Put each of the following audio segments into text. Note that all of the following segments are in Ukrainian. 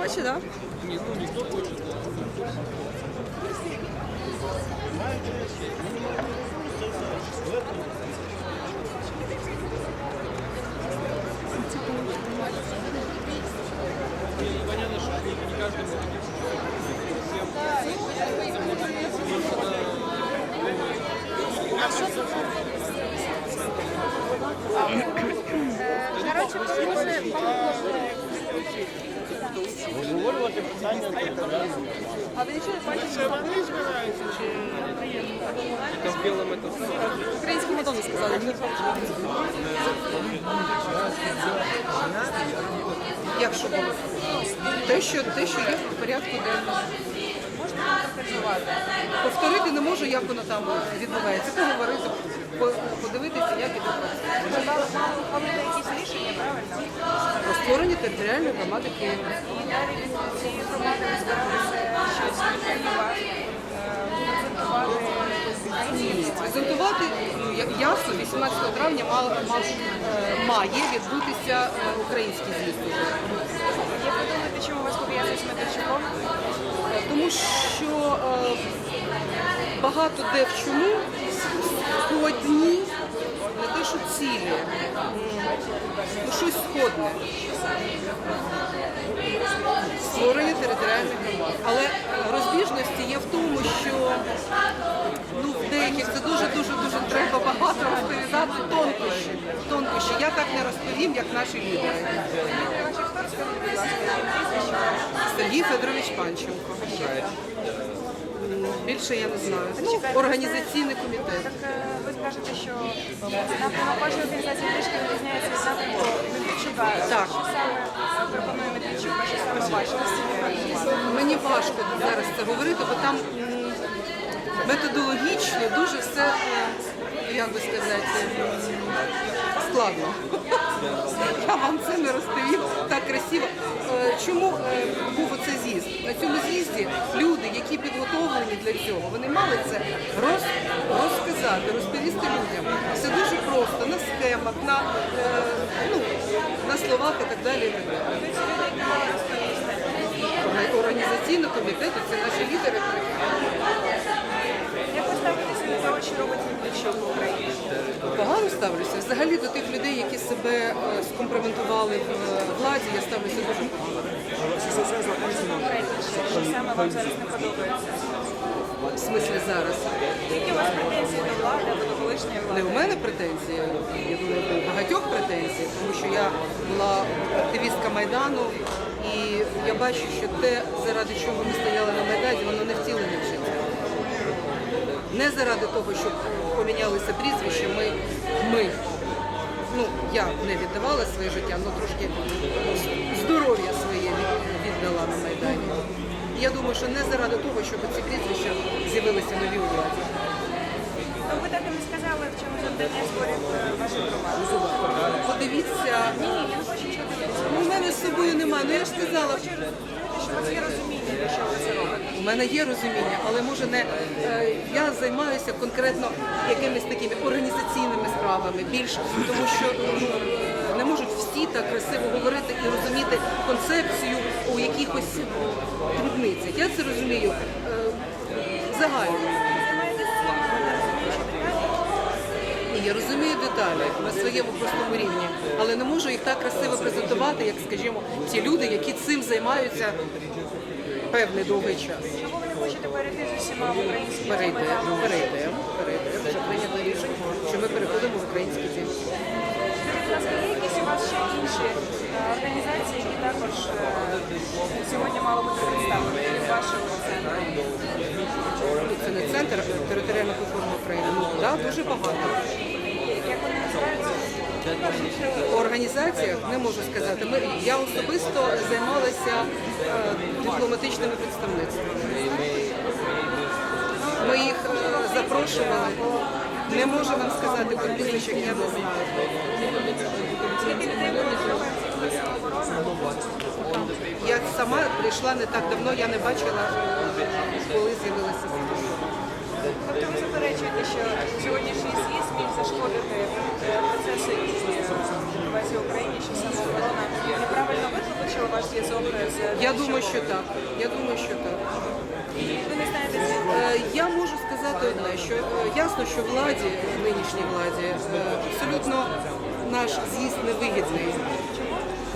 хоче, так? Ні, ну ніхто хоче, Понятно, что не каждый может Короче, поможет, поможет. Обговорювати питання А ви нічого не бачите? Вони збираються чи Українську Мадонну сказали. Як що було? Те, що, те, що є в порядку денному. Повторити не можу, як воно там відбувається. Поговорити, по- подивитися, як іде процес. Якісь рішення, правильно? Про створення територіальної громади Києва. Далі цієї громади ви збиралися щось презентувати, презентувати ну, як ясно, 18 травня мав, е, має відбутися е, український з'їзд. уже. Як ви думаєте, чому вас пов'язують з Медведчуком? Е, Тому що е, багато де в чому те, цілі, ну щось сходне. Створення територіальних громад. Але розбіжності є в тому, що ну, в деяких це дуже-дуже дуже треба багато розповідати тонкощі. тонкощі. Я так не розповім, як наші лідери. Сергій Федорович Панченко. Більше я не знаю. Ну, організаційний комітет. Так е, ви скажете, що напрямок вашої організації трішки відрізняється від напрямку Медведчука. Так. Що саме е, пропонує Медведчук, що саме бачите? Мені важко зараз це говорити, бо там методологічно дуже все, е, як би сказати, складно. Я вам це не розповім так красиво. Е, Чому е, був оцей з'їзд? На цьому з'їзді люди, які підготовлені для цього, вони мали це роз, розказати, розповісти людям. Все дуже просто, на схемах, на, е, ну, на словах і так далі. І так комітету це наші лідери. Як ви до того, що робить Медведчук в Україні? Погано ставлюся. Взагалі до тих людей, які себе е, скомпрометували в е, владі, я ставлюся дуже погано. Що саме вам зараз не подобається? В смислі зараз. Які у вас претензії до влади або до колишньої Не у мене претензії, я думаю, у багатьох претензій, тому що я була активістка Майдану, і я бачу, що те, заради чого ми стояли на Майдані, воно не втілене. Не заради того, щоб помінялися прізвища, ми, ми ну, я не віддавала своє життя, але трошки здоров'я своє віддала на Майдані. Я думаю, що не заради того, щоб ці прізвища з'явилися нові у владі. Ну, ви так і не сказали, в чому завдання зборів е, вашої громади. Подивіться, Ні, ні, я не хочу нічого дивитися. ну, у мене з собою немає. Ну я ж сказала, Хочу розуміти, що ви. У мене є розуміння, але може не е, я займаюся конкретно якимись такими організаційними справами більш, тому що е, не можуть всі так красиво говорити і розуміти концепцію у якихось дрібницях. Я це розумію е, загально. Я розумію деталі на своєму простому рівні, але не можу їх так красиво презентувати, як, скажімо, ті люди, які цим займаються певний довгий час. Чого ви не хочете перейти з усіма в українські Перейдемо, перейдемо, перейдемо. Вже прийнято рішення, що ми переходимо в український дім. Скажіть, будь ласка, є якісь у вас ще інші е, організації, які також е, сьогодні мали бути представлені від вашого центру? Ну, Це не центр територіальної платформи України. Ну да, дуже багато. Як вони називаються? У організаціях не можу сказати. Ми я особисто займалася е, дипломатичними представництвами. Ми їх е, запрошували. Не можу вам сказати по я не знаю. Я сама прийшла не так давно, я не бачила, коли з'явилася. Тобто ви заперечуєте, що сьогоднішній з'їзд міг зашкодити е, в Україні, що самооборона неправильно викличила ваш зв'язок з Я думаю, що так. Я думаю, що так. ви не знаєте звідки. Е, Я можу сказати одне, що е, ясно, що владі, нинішній владі, е, абсолютно наш з'їзд невигідний.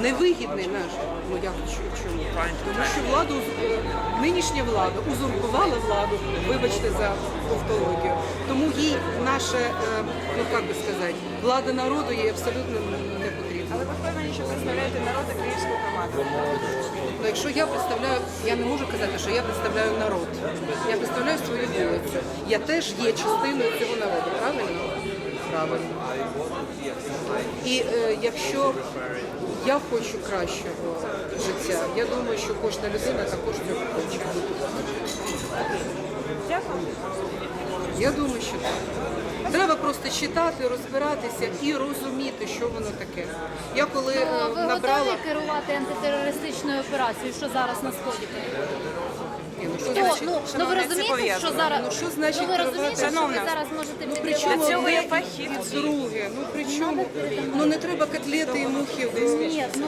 Невигідний наш. Ну як чу- чому? Тому що владу нинішня влада узурпувала владу, вибачте за тавтологію. Тому їй наше, ну як би сказати, влада народу їй абсолютно не потрібна. Але ви впевнені, що представляєте народ і київську громаду. Ну, якщо я представляю, я не можу казати, що я представляю народ. Я представляю свою вулицю. Я теж є частиною цього народу, правильно? Правильно. І е, якщо я хочу кращого життя, я думаю, що кожна людина також цього хоче. Я думаю, що так. Треба просто читати, розбиратися і розуміти, що воно таке. Я коли е, Ну, ви набрала. готові керувати антитерористичною операцією, що зараз на сході? Ні, ну, що значить? Ну, ну ви Шановне, це розумієте, що пов'язано. зараз Ну, що значить ну, ви керувати? розумієте, що ви Шановна, зараз можете Ну, при чому цього одне фахівці. друге? Ну при чому? Ну не треба котлети і мухи Ні, ну